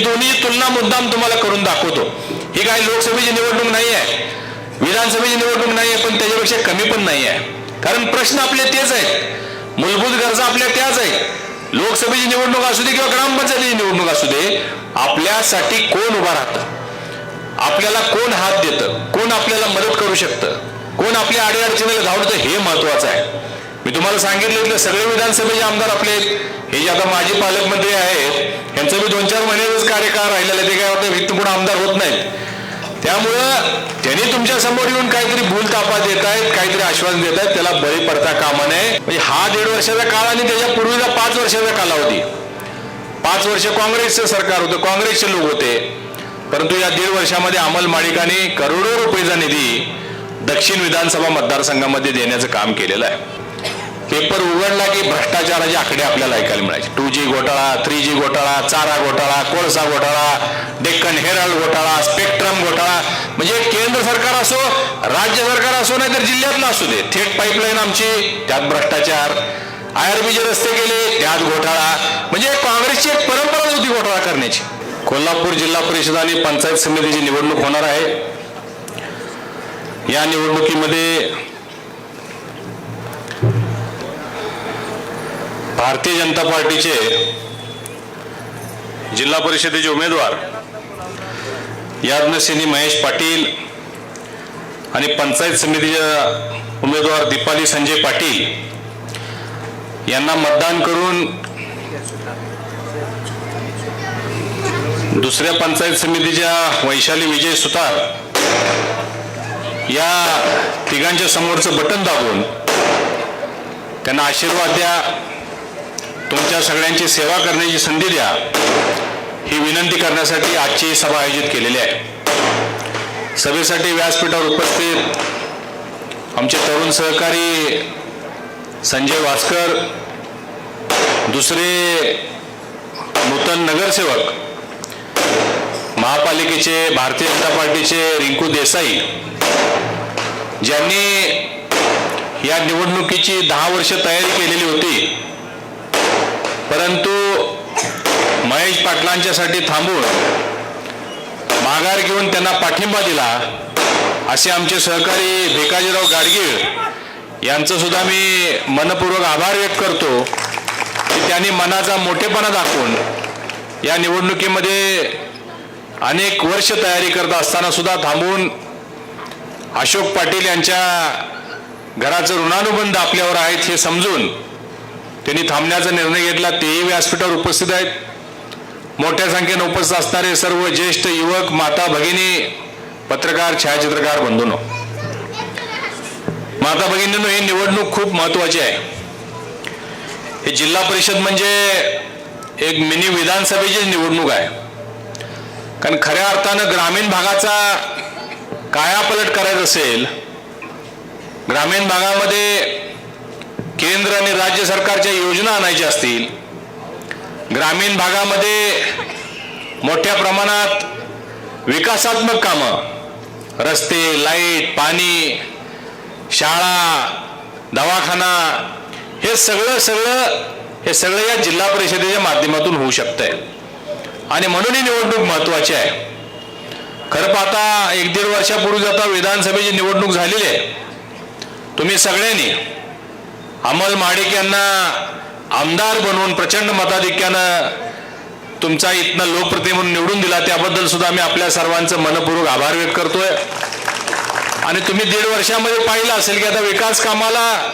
दोन्ही तुलना मुद्दाम तुम्हाला करून दाखवतो. ही काय लोकसभेची निवडणूक नाही आहे विधानसभेची निवडणूक नाही आहे पण त्याच्यापेक्षा कमी पण नाही आहे कारण प्रश्न आपले तेच आहेत. मूलभूत गरजा आपल्या त्याच आहेत. लोकसभेची निवडणूक असू दे किंवा ग्रामपंचायतीची निवडणूक असू दे आपल्यासाठी कोण उभा राहतं? आपल्याला कोण हात देतं? कोण आपल्याला मदत करू शकतं? कोण आपल्या अडीअडचणीला धावडतं हे महत्वाचं आहे. मी तुम्हाला सांगितलं इथले सगळे विधानसभेचे आमदार आपले हे जे आता माजी पालकमंत्री आहेत यांचं मी दोन चार महिन्यातच कार्यकाळ राहिलेला आहे. ते काय वाटतं इथून पुढे आमदार होत नाहीत. त्यामुळं त्यांनी तुमच्यासमोर येऊन काहीतरी भूल तापा देत आहेत काहीतरी आश्वासन देत आहेत त्याला बळी पडता कामा नये. म्हणजे हा दीड वर्षाचा काळ आणि त्याच्या पूर्वीचा पाच वर्षाचा कालावधी. पाच वर्ष काँग्रेसचं सरकार होतं काँग्रेसचे लोक होते. परंतु या दीड वर्षामध्ये अंमल माळिकाने करोडो रुपयेचा निधी दक्षिण विधानसभा मतदारसंघामध्ये देण्याचं काम केलेलं आहे. पेपर उघडला की भ्रष्टाचाराचे आकडे आपल्याला ऐकायला मिळायचे. टू जी घोटाळा थ्री जी घोटाळा चारा घोटाळा कोळसा घोटाळा डेक्कन हेराल्ड घोटाळा स्पेक्ट्रम घोटाळा. म्हणजे केंद्र सरकार असो राज्य सरकार असो नाही तर जिल्ह्यातलं असू दे. थेट पाईपलाईन आमची त्यात भ्रष्टाचार. आयआरबीचे रस्ते गेले त्यात घोटाळा. म्हणजे काँग्रेसची एक परंपराच होती घोटाळा करण्याची. कोल्हापूर जिल्हा परिषद आणि पंचायत समितीची निवडणूक होणार आहे. या निवडणुकीमध्ये भारतीय जनता पार्टीचे जिल्हा परिषदेचे उमेदवार याज्ञसेनी महेश पाटील आणि पंचायत समितीच्या उमेदवार दीपाली संजय पाटील यांना मतदान करून दुसऱ्या पंचायत समितीच्या वैशाली विजय सुतार या तिघांच्या समोरचं बटन दाबून त्यांना आशीर्वाद द्या. तुमच्या सगळ्यांची सेवा करण्याची संधी द्या. ही विनंती करण्यासाठी आजची सभा आयोजित केलेली आहे. सभेसाठी व्यासपीठावर उपस्थित आमचे तरुण सहकारी संजय वास्कर दुसरे नूतन नगरसेवक महापालिकेचे भारतीय जनता पार्टीचे रिंकू देसाई ज्यांनी या निवडणुकीची दहा वर्ष तयारी केलेली होती परंतु महेश पाटलांच्यासाठी थांबून माघार घेऊन त्यांना पाठिंबा दिला असे आमचे सहकारी भिकाजीराव गाडगीळ यांचं सुद्धा मी मनपूर्वक आभार व्यक्त करतो की त्यांनी मनाचा मोठेपणा दाखवून या निवडणुकीमध्ये अनेक वर्ष तयारी करत असताना सुद्धा थांबून अशोक पाटील यांच्या घराचं ऋणानुबंध आपल्यावर आहेत हे समजून त्यांनी थांबण्याचा निर्णय घेतला. तेही व्यासपीठावर उपस्थित आहेत. मोठ्या संख्येनं उपस्थित असणारे सर्व ज्येष्ठ युवक माता भगिनी पत्रकार छायाचित्रकार बंधूनो. माता भगिनींनो ही निवडणूक खूप महत्वाची आहे. हे जिल्हा परिषद म्हणजे एक मिनी विधानसभेची निवडणूक आहे. कारण खऱ्या अर्थानं ग्रामीण भागाचा कायापलट करायचा असेल ग्रामीण भागामध्ये केंद्र आणि राज्य सरकारच्या योजना आणायच्या असतील ग्रामीण भागामध्ये मोठ्या प्रमाणात विकासात्मक कामं रस्ते लाइट पाणी शाळा दवाखाना हे सगळं सगळं हे सगळं या जिल्हा परिषदेच्या माध्यमातून होऊ शकतंय. आणि म्हणून ही निवडणूक महत्वाची आहे. खरं पाहता एक दीड वर्षापूर्वी आता विधानसभेची निवडणूक झालेली आहे. तुम्ही सगळ्यांनी अमल माडिक यांना आमदार बनवून प्रचंड मताधिक्यानं तुमचा इथनं लोकप्रति म्हणून निवडून दिला त्याबद्दल सुद्धा आम्ही आपल्या सर्वांचं मनपूर्वक आभार व्यक्त करतोय. आणि तुम्ही दीड वर्षामध्ये पाहिलं असेल की आता विकास कामाला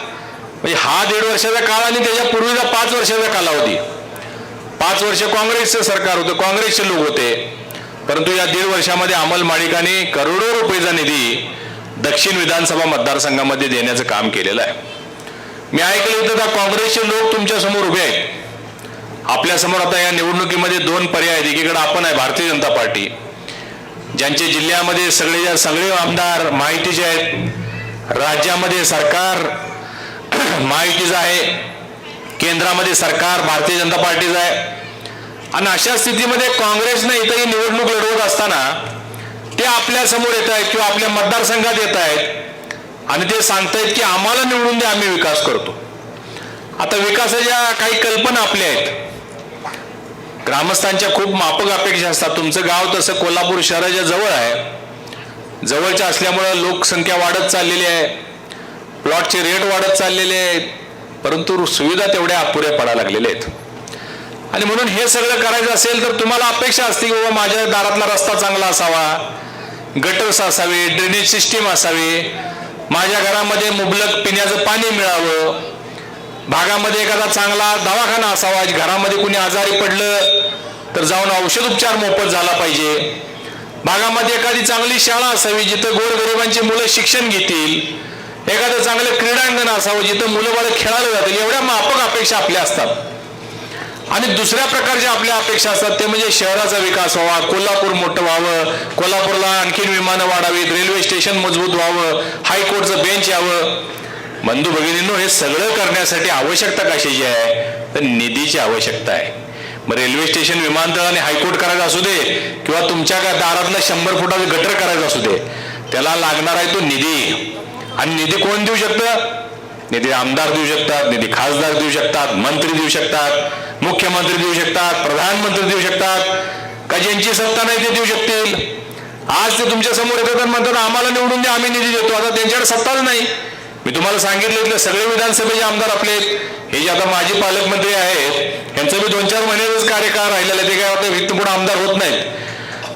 म्हणजे हा दीड वर्षाचा काळ आणि त्याच्या पूर्वीचा पाच वर्षाचा कालावधी. पाच वर्ष काँग्रेसचं सरकार होतं काँग्रेसचे लोक होते. परंतु या दीड वर्षामध्ये अंमल माणिकांनी करोडो रुपयेचा निधी दक्षिण विधानसभा मतदारसंघामध्ये देण्याचं काम केलेलं आहे. मी ऐकलं होतं का काँग्रेसचे लोक तुमच्यासमोर उभे आहेत? आपल्यासमोर आता या निवडणुकीमध्ये दोन पर्याय आहेत. एकीकडे आपण आहे भारतीय जनता पार्टी ज्यांचे जिल्ह्यामध्ये सगळे सगळे आमदार माहितीचे आहेत. राज्यामध्ये सरकार माहितीचं आहे. केंद्रामध्ये सरकार भारतीय जनता पार्टीचं आहे. आणि अशा स्थितीमध्ये काँग्रेसने इथंही निवडणूक लढवत असताना ते आपल्यासमोर येत आहेत किंवा आपल्या मतदारसंघात येत आहेत. आणि ते सांगतायत की आम्हाला निवडून द्या आम्ही विकास करतो. आता विकासाच्या काही कल्पना आपल्या आहेत. ग्रामस्थांच्या खूप मापक अपेक्षा असतात. तुमचं गाव तसं कोल्हापूर शहराच्या जवळ आहे. जवळच्या असल्यामुळं लोकसंख्या वाढत चाललेली आहे. प्लॉटचे रेट वाढत चाललेले आहेत. परंतु सुविधा तेवढ्या अपुऱ्या पडायला लागलेल्या आहेत. आणि म्हणून हे सगळं करायचं असेल तर तुम्हाला अपेक्षा असते की बाबा माझ्या दारातला रस्ता चांगला असावा. गटर्स असावे ड्रेनेज सिस्टीम असावी. माझ्या घरामध्ये मुबलक पिण्याचं पाणी मिळावं. भागामध्ये एखादा चांगला दवाखाना असावा घरामध्ये कुणी आजारी पडलं तर जाऊन औषध उपचार मोफत झाला पाहिजे. भागामध्ये एखादी चांगली शाळा असावी जिथं गोरगरिबांची मुलं शिक्षण घेतील. एखादं चांगलं क्रीडांगण असावं जिथं मुलं बाळ खेळायला जातील. एवढ्या माफक अपेक्षा आपल्या असतात. आणि दुसऱ्या प्रकारच्या आपल्या अपेक्षा असतात ते म्हणजे शहराचा विकास व्हावा कोल्हापूर मोठं व्हावं कोल्हापूरला आणखीन विमानं वाढावीत रेल्वे स्टेशन मजबूत व्हावं हायकोर्टचं बेंच यावं. बंधू भगिनींनो हे सगळं करण्यासाठी आवश्यकता कशाची आहे? तर निधीची आवश्यकता आहे. मग रेल्वे स्टेशन विमानतळ आणि हायकोर्ट करायचा असू दे किंवा तुमच्या का दारातलं शंभर फुटाचं गटर करायचं असू दे त्याला लागणार आहे तो निधी. आणि निधी कोण देऊ शकतं? निधी आमदार देऊ शकतात निधी खासदार देऊ शकतात मंत्री देऊ शकतात. मुख्यमंत्री देऊ शकतात प्रधानमंत्री देऊ शकतात. का ज्यांची सत्ता नाही ते देऊ शकतील? आज ते तुमच्यासमोर येतात म्हणतात आम्हाला निवडून द्या आम्ही निधी देतो. आता त्यांच्याकडे सत्ताच नाही. मी तुम्हाला सांगितलं इथले सगळे विधानसभेचे आमदार आपले हे जे आता माजी पालकमंत्री आहेत यांचं मी दोन चार महिन्याचाच कार्यकाळ राहिलेला आहे. ते काय होतं इथून पुढे आमदार होत नाहीत.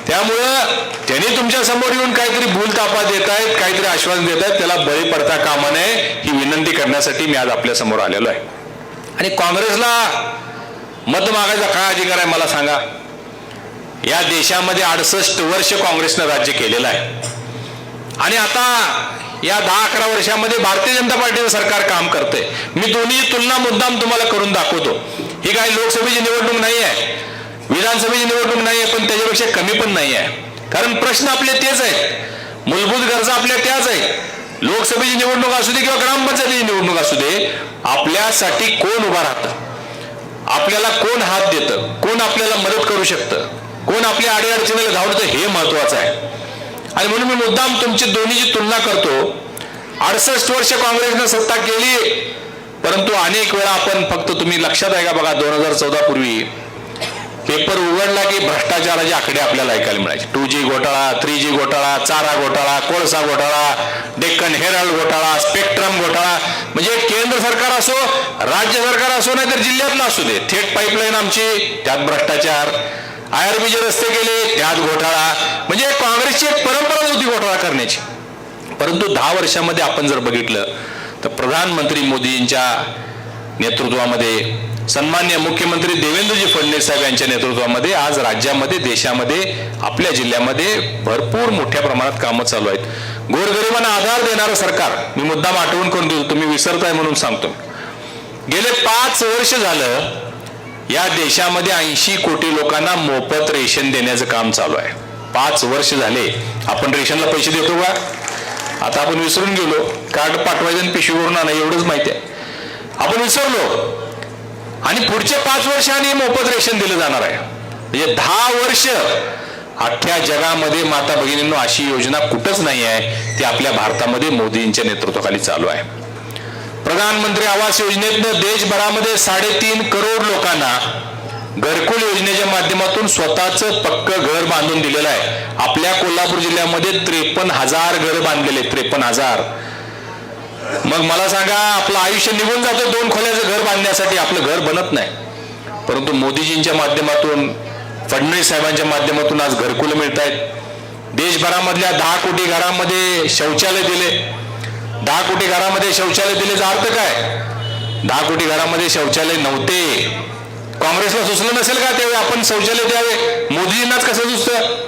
त्यामुळं त्यांनी तुमच्यासमोर येऊन काहीतरी भूलतापा देत आहेत काहीतरी आश्वासन देत आहेत त्याला बळी पडता कामा नये ही विनंती करण्यासाठी मी आज आपल्यासमोर आलेलो आहे. आणि काँग्रेसला मत मागायचा काय अधिकार आहे मला सांगा? या देशामध्ये अडसष्ट वर्ष काँग्रेसनं राज्य केलेलं आहे. आणि आता या दहा अकरा वर्षामध्ये भारतीय जनता पार्टीचं सरकार काम करते मी दोन्ही तुलना मुद्दाम तुम्हाला करून दाखवतो. ही काय लोकसभेची निवडणूक नाही आहे. विधानसभेची निवडणूक नाही आहे पण त्याच्यापेक्षा कमी पण नाही आहे. कारण प्रश्न आपले तेच आहेत. मूलभूत गरजा आपल्या त्याच आहेत. लोकसभेची निवडणूक असू दे किंवा ग्रामपंचायतीची निवडणूक असू दे आपल्यासाठी कोण उभा राहतं? आपल्याला कोण हात देतं? कोण आपल्याला मदत करू शकतं? कोण आपल्या अडीअडचणीला धावतं हे महत्वाचं आहे. आणि म्हणून मी मुद्दाम तुमची दोन्हीची तुलना करतो अडसष्ट वर्ष काँग्रेसनं सत्ता केली परंतु अनेक वेळा आपण फक्त तुम्ही लक्षात आहे का बघा दोन हजार चौदा पूर्वी पेपर उघडला की भ्रष्टाचाराचे आकडे आपल्याला ऐकायला मिळायचे. टू जी घोटाळा थ्री जी घोटाळा चारा घोटाळा कोळसा घोटाळा डेक्कन हेराल्ड घोटाळा स्पेक्ट्रम घोटाळा. म्हणजे केंद्र सरकार असो राज्य सरकार असो नाही तर जिल्ह्यातलं असू दे. थेट पाईपलाईन आमची त्यात भ्रष्टाचार. आयआरबीचे रस्ते केले त्यात घोटाळा. म्हणजे काँग्रेसची एक परंपरा होती घोटाळा करण्याची. परंतु दहा वर्षामध्ये आपण जर बघितलं तर प्रधानमंत्री मोदींच्या नेतृत्वामध्ये सन्मान्य मुख्यमंत्री देवेंद्रजी फडणवीस साहेब यांच्या नेतृत्वामध्ये आज राज्यामध्ये देशामध्ये आपल्या जिल्ह्यामध्ये भरपूर मोठ्या प्रमाणात कामं चालू आहेत. गोरगरिबांना आधार देणारं सरकार मी मुद्दाम आठवण करून देतो तुम्ही विसरताय म्हणून सांगतो. गेले पाच वर्ष झालं या देशामध्ये ऐंशी कोटी लोकांना मोफत रेशन देण्याचं काम चालू आहे. पाच वर्ष झाले आपण रेशनला पैसे देतो का? आता आपण विसरून गेलो कार्ड पाठवायचं आणि पिशवीवरून आणा एवढंच माहिती आहे. आपण विसरलो आणि पुढचे पाच वर्षांनी मोफत रेशन दिलं जाणार आहे. म्हणजे दहा वर्ष अख्ख्या जगामध्ये माता भगिनींनो अशी योजना कुठंच नाही आहे ती आपल्या भारतामध्ये मोदींच्या नेतृत्वाखाली चालू आहे. प्रधानमंत्री आवास योजनेतनं देशभरामध्ये साडेतीन करोड लोकांना घरकुल योजनेच्या माध्यमातून स्वतःचं पक्क घर बांधून दिलेलं आहे. आपल्या कोल्हापूर जिल्ह्यामध्ये त्रेपन्न हजार घर बांधलेले त्रेपन्न हजार. मग मला सांगा आपलं आयुष्य निघून जातं दोन खोल्याचं घर बांधण्यासाठी. आपलं घर बनत नाही. परंतु मोदीजींच्या माध्यमातून फडणवीस साहेबांच्या माध्यमातून आज घरकुलं मिळत आहेत देशभरामधल्या दहा कोटी घरामध्ये शौचालय दिले. दहा कोटी घरामध्ये शौचालय दिलेचा अर्थ काय? दहा कोटी घरामध्ये शौचालय नव्हते. काँग्रेसला सुचलं नसेल का त्यावेळी? आपण शौचालय द्यावे. मोदीजींनाच कसं सुचतं?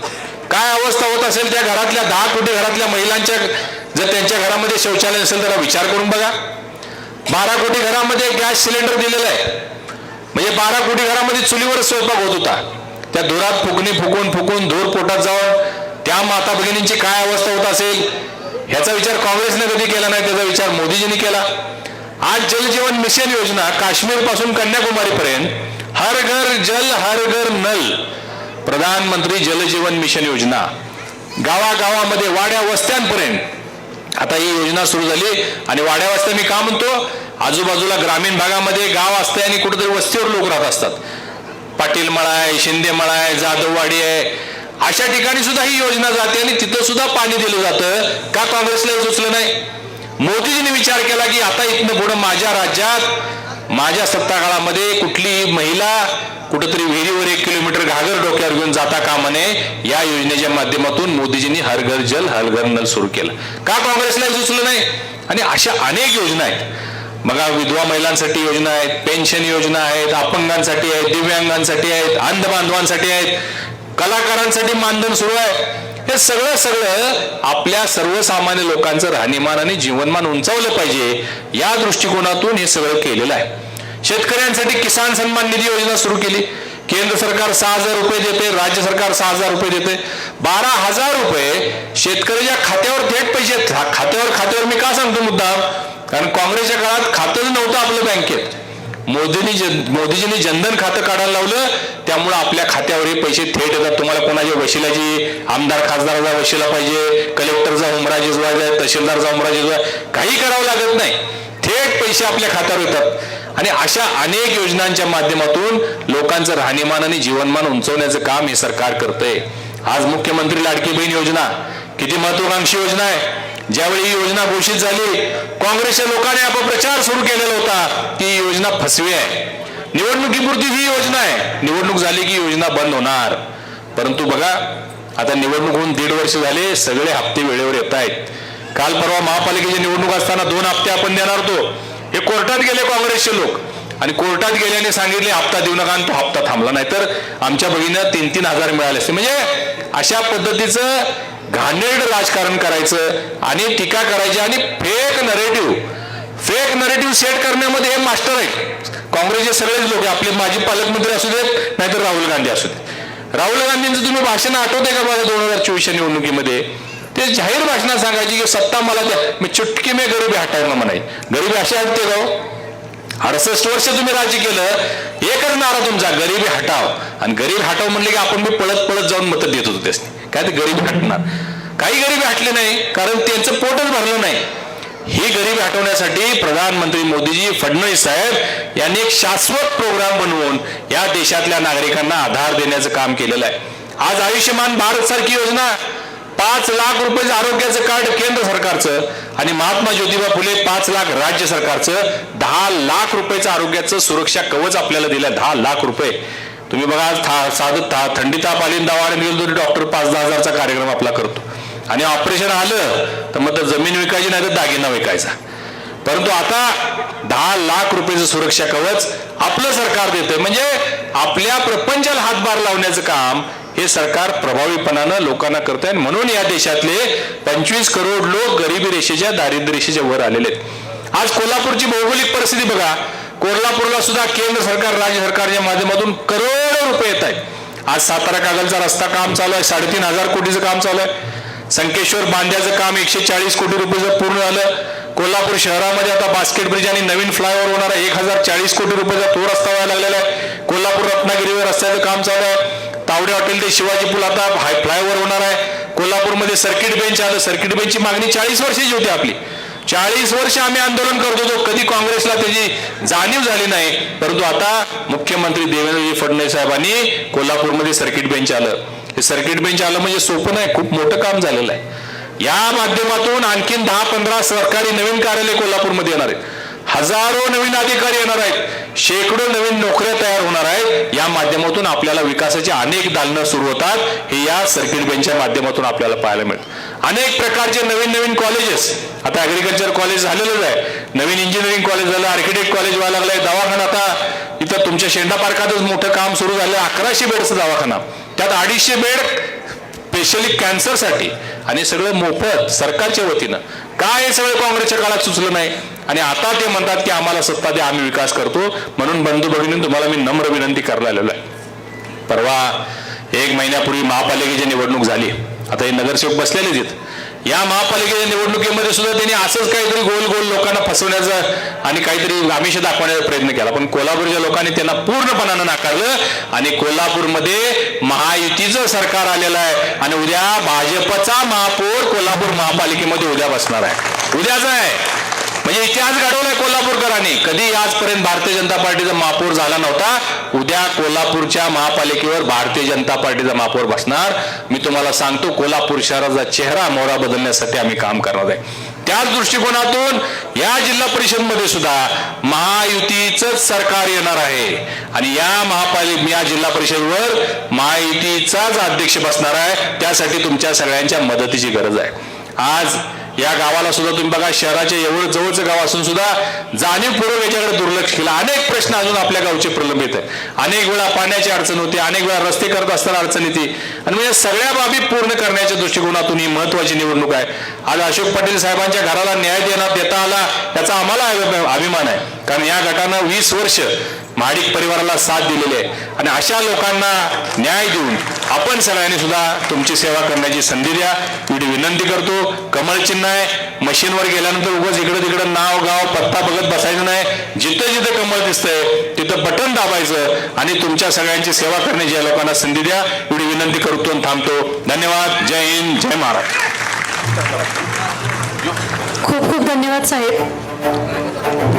काय अवस्था होत असेल त्या घरातल्या दहा कोटी घरातल्या महिलांच्या जर त्यांच्या घरामध्ये शौचालय नसेल तर विचार करून बघा. बारा कोटी घरामध्ये गॅस सिलेंडर दिलेला आहे. म्हणजे बारा कोटी घरामध्ये चुलीवर स्वयंपाक होत होता. त्या धुरात फुकणी फुकून फुकून धूर पोटात जाऊन त्या माता भगिनींची काय अवस्था होत असेल? ह्याचा विचार काँग्रेसने कधी केला नाही? त्याचा विचार मोदीजींनी केला. आज जलजीवन मिशन योजना काश्मीरपासून कन्याकुमारी पर्यंत. हर घर जल हर घर नल. प्रधानमंत्री जलजीवन मिशन योजना. गावागावामध्ये वाड्या वस्त्यांपर्यंत. आता ही योजना सुरू झाली आणि वाड्या वाजता मी का म्हणतो आजूबाजूला ग्रामीण भागामध्ये गाव असते आणि कुठेतरी वस्तीवर लोक राहत असतात. पाटील मळा आहे शिंदे मळा आहे जाधववाडी आहे. अशा ठिकाणी सुद्धा ही योजना जाते आणि तिथं सुद्धा पाणी दिलं जातं. का काँग्रेसला सुचलं नाही? मोदीजीने विचार केला की आता इथनं पुढं माझ्या राज्यात माझ्या सत्ता काळामध्ये कुठली महिला कुठंतरी विहिरीवर एक किलोमीटर घागर डोक्यावर घेऊन जाता कामा नये या योजनेच्या माध्यमातून मोदीजींनी हर घर जल हर घर नल सुरू केलं. का काँग्रेसला सुचलं नाही? आणि अशा अनेक योजना आहेत. बघा विधवा महिलांसाठी योजना आहेत पेन्शन योजना आहेत अपंगांसाठी आहेत दिव्यांगांसाठी आहेत अंध बांधवांसाठी आहेत. कलाकारांसाठी मानधन सुरू आहे. हे सगळं सगळं आपल्या सर्वसामान्य लोकांचं राहणीमान आणि जीवनमान उंचावलं पाहिजे या दृष्टिकोनातून हे सगळं केलेलं आहे. शेतकऱ्यांसाठी किसान सन्मान निधी योजना सुरू केली. केंद्र सरकार सहा हजार रुपये देते राज्य सरकार सहा हजार रुपये देते. बारा हजार रुपये शेतकऱ्याच्या खात्यावर थेट पैसे खात्यावर खात्यावर मी का सांगतो मुद्दा कारण काँग्रेसच्या काळात खातंच नव्हतं आपलं बँकेत. मोदींनी जन- मोदीजींनी जनधन खातं काढायला लावलं त्यामुळे आपल्या खात्यावर हे पैसे थेट येतात. तुम्हाला कोणाच्या वशिलाची आमदार खासदाराचा वशिला पाहिजे कलेक्टरचा उमरा तहसीलदारचा उमरा काही करावं लागत नाही. थेट पैसे आपल्या खात्यावर येतात. आणि अशा अनेक योजनांच्या माध्यमातून लोकांचं राहणीमान आणि जीवनमान उंचवण्याचं काम हे सरकार करतंय. आज मुख्यमंत्री लाडकी बहीण योजना किती महत्वाकांक्षी योजना आहे? ज्यावेळी ही योजना घोषित झाली काँग्रेसच्या लोकांनी अपप्रचार सुरू केलेला होता की ही योजना फसवी आहे. निवडणुकीपुरती ही योजना आहे. निवडणूक झाली की योजना बंद होणार. परंतु बघा आता निवडणूक होऊन दीड वर्ष झाले सगळे हप्ते वेळेवर येत आहेत. काल परवा महापालिकेची निवडणूक असताना दोन हप्ते आपण देणार होतो. हे कोर्टात गेले काँग्रेसचे लोक. आणि कोर्टात गेल्याने सांगितले हप्ता देऊ नका आणि तो हप्ता थांबला नाही. तर आमच्या भगिनीला तीन तीन हजार मिळाले असते. म्हणजे अशा पद्धतीचं घाणेरड राजकारण करायचं आणि टीका करायची आणि fake narrative fake narrative set करण्यामध्ये हे मास्टर आहेत. काँग्रेसचे सगळेच लोक आपले माजी पालकमंत्री असू देत नाहीतर राहुल गांधी असू देत. राहुल गांधींचं तुम्ही भाषण आठवते का बघा दोन हजार चोवीसच्या निवडणुकीमध्ये? ते जाहीर भाषणात सांगायची की सत्ता मला द्या. मी चुटकी मे गरीबी हटायला म्हणाय गरीबी अशी हटते गाव अडसष्ट वर्ष तुम्ही राज्य केलं एकच नारा तुमचा गरिबी हटाव. आणि गरीब हटाव म्हणले की आपण मी पळत पळत जाऊन मत देत होतो त्यासनी. काय ते गरिबी हटणार? काही गरीबी हटली नाही कारण त्यांचं पोटच भरलं नाही. ही गरिबी हटवण्यासाठी प्रधानमंत्री मोदीजी फडणवीस साहेब यांनी एक शाश्वत प्रोग्राम बनवून या देशातल्या नागरिकांना आधार देण्याचं काम केलेलं आहे. आज आयुष्यमान भारत सारखी योजना पाच लाख रुपयाचं आरोग्याचं कार्ड केंद्र सरकारचं आणि महात्मा ज्योतिबा फुले पाच लाख राज्य सरकारचं दहा लाख रुपयाचं आरोग्याचं सुरक्षा कवच आपल्याला दिलं दहा लाख रुपये. तुम्ही बघा आज था- साधं था थंडी ताप आली दवाखान्यात गेलो तरी डॉक्टर पाच दहा हजारचा कार्यक्रम आपला करतो. आणि ऑपरेशन आलं तर मग तर जमीन विकायची नाही तर दागिना विकायचा. परंतु आता दहा लाख रुपयाचं सुरक्षा कवच आपलं सरकार देतं म्हणजे आपल्या प्रपंचाला हातभार लावण्याचं काम हे सरकार प्रभावीपणानं लोकांना करत आहे म्हणून या देशातले पंचवीस करोड लोक गरिबी रेषेच्या दारिद्र्य रेषेच्या वर आलेले आहेत. आज कोल्हापूरची भौगोलिक परिस्थिती बघा. कोल्हापूरला सुद्धा केंद्र सरकार राज्य सरकारच्या माध्यमातून करोडो रुपये येत आहेत. आज सातारा कागलचा रस्ता काम चालू आहे साडेतीन हजार कोटीचं काम चालू आहे. संकेश्वर बांध्याचं काम एकशे चाळीस कोटी रुपयाचं पूर्ण झालं. कोल्हापूर शहरामध्ये आता बास्केट ब्रिज आणि नवीन फ्लायओव्हर होणार आहे. एक हजार चाळीस कोटी रुपयाचा तो रस्ता व्हायला लागलेला आहे. कोल्हापूर रत्नागिरीवर रस्त्याचं काम चालू आहे. तावडे हॉटेल ते शिवाजी पूल आता हाय फ्लायओव्हर होणार आहे. कोल्हापूरमध्ये सर्किट बेंच आलं सर्किट बेंचची मागणी चाळीस वर्षाची होती आपली. चाळीस वर्ष आम्ही आंदोलन करत होतो कधी काँग्रेसला त्याची जाणीव झाली नाही. परंतु आता मुख्यमंत्री देवेंद्रजी फडणवीस साहेबांनी कोल्हापूरमध्ये सर्किट बेंच आलं. हे सर्किट बेंच आलं म्हणजे सोपं नाही खूप मोठं काम झालेलं आहे. या माध्यमातून आणखीन दहा पंधरा सरकारी नवीन कार्यालय कोल्हापूरमध्ये येणार आहेत. हजारो नवीन अधिकारी येणार आहेत. शेकडो नवीन नोकऱ्या तयार होणार आहेत. या माध्यमातून आपल्याला विकासाची अनेक दालनं सुरू होतात. हे या सर्किट बेंचच्या माध्यमातून आपल्याला पाहायला मिळतं. अनेक प्रकारचे नवीन नवीन कॉलेजेस आता ऍग्रिकल्चर कॉलेज झालेलंच आहे. नवीन इंजिनिअरिंग कॉलेज झालं आर्किटेक्ट कॉलेज व्हायला लागलंय. दवाखाना आता इथं तुमच्या शेंडा पार्कातच मोठं काम सुरू झालं. अकराशे बेडचं दवाखाना. त्यात अडीचशे बेड स्पेशली कॅन्सरसाठी आणि सगळं मोफत सरकारच्या वतीनं. काय हे सगळं काँग्रेसच्या काळात सुचलं नाही? आणि आता ते म्हणतात की आम्हाला सत्ता द्या आम्ही विकास करतो. म्हणून बंधू भगिनी तुम्हाला मी नम्र विनंती करायला आलेलो आहे. परवा एक महिन्यापूर्वी महापालिकेची निवडणूक झाली. आता हे नगरसेवक बसलेलेच आहेत. या महापालिकेच्या निवडणुकीमध्ये सुद्धा त्यांनी असंच काहीतरी गोल गोल लोकांना फसवण्याचं आणि काहीतरी आमिष दाखवण्याचा प्रयत्न केला. पण कोल्हापूरच्या लोकांनी त्यांना पूर्णपणानं नाकारलं आणि कोल्हापूरमध्ये महायुतीचं सरकार आलेलं आहे आणि उद्या भाजपचा महापौर कोल्हापूर महापालिकेमध्ये उद्या बसणार आहे. उद्याच आहे. म्हणजे इतिहास घडवलाय कोल्हापूरकरांनी. कधी आजपर्यंत भारतीय जनता पार्टीचा महापौर झाला नव्हता. उद्या कोल्हापूरच्या महापालिकेवर भारतीय जनता पार्टीचा महापौर बसणार. मी तुम्हाला सांगतो कोल्हापूर शहराचा चेहरा मोहरा बदलण्यासाठी आम्ही काम करणार आहे. त्याच दृष्टिकोनातून या जिल्हा परिषदमध्ये सुद्धा महायुतीच सरकार येणार आहे. आणि या महापालिका या जिल्हा परिषदवर महायुतीचाच अध्यक्ष बसणार आहे. त्यासाठी तुमच्या सगळ्यांच्या मदतीची गरज आहे. आज या गावाला सुद्धा तुम्ही बघा शहराच्या एवढं जवळचं गाव असून सुद्धा जाणीवपूर्वक याच्याकडे दुर्लक्ष केलं. अनेक प्रश्न अजून आपल्या गावचे प्रलंबित आहेत. अनेक वेळा पाण्याची अडचण होती अनेक वेळा रस्ते करत असताना अडचण येते. आणि म्हणजे सगळ्या बाबी पूर्ण करण्याच्या दृष्टिकोनातून ही महत्वाची निवडणूक आहे. आज अशोक पाटील साहेबांच्या घराला न्याय देण्यात देता आला याचा आम्हाला अभिमान आहे. कारण या गटानं वीस वर्ष महाडिक परिवाराला साथ दिलेली आहे. आणि अशा लोकांना न्याय देऊन आपण सगळ्यांनी सुद्धा तुमची सेवा करण्याची संधी द्या. एवढी विनंती करतो कमळ चिन्ह आहे. मशीनवर गेल्यानंतर उगाच इकडं तिकडं नाव गाव पत्ता बघत बसायचं नाही. जिथं जिथं कमळ दिसतंय तिथं बटन दाबायचं आणि तुमच्या सगळ्यांची सेवा करण्याची या लोकांना संधी द्या. एवढी विनंती करतो आणि थांबतो. धन्यवाद. जय हिंद जय महाराज खूप खूप धन्यवाद साहेब.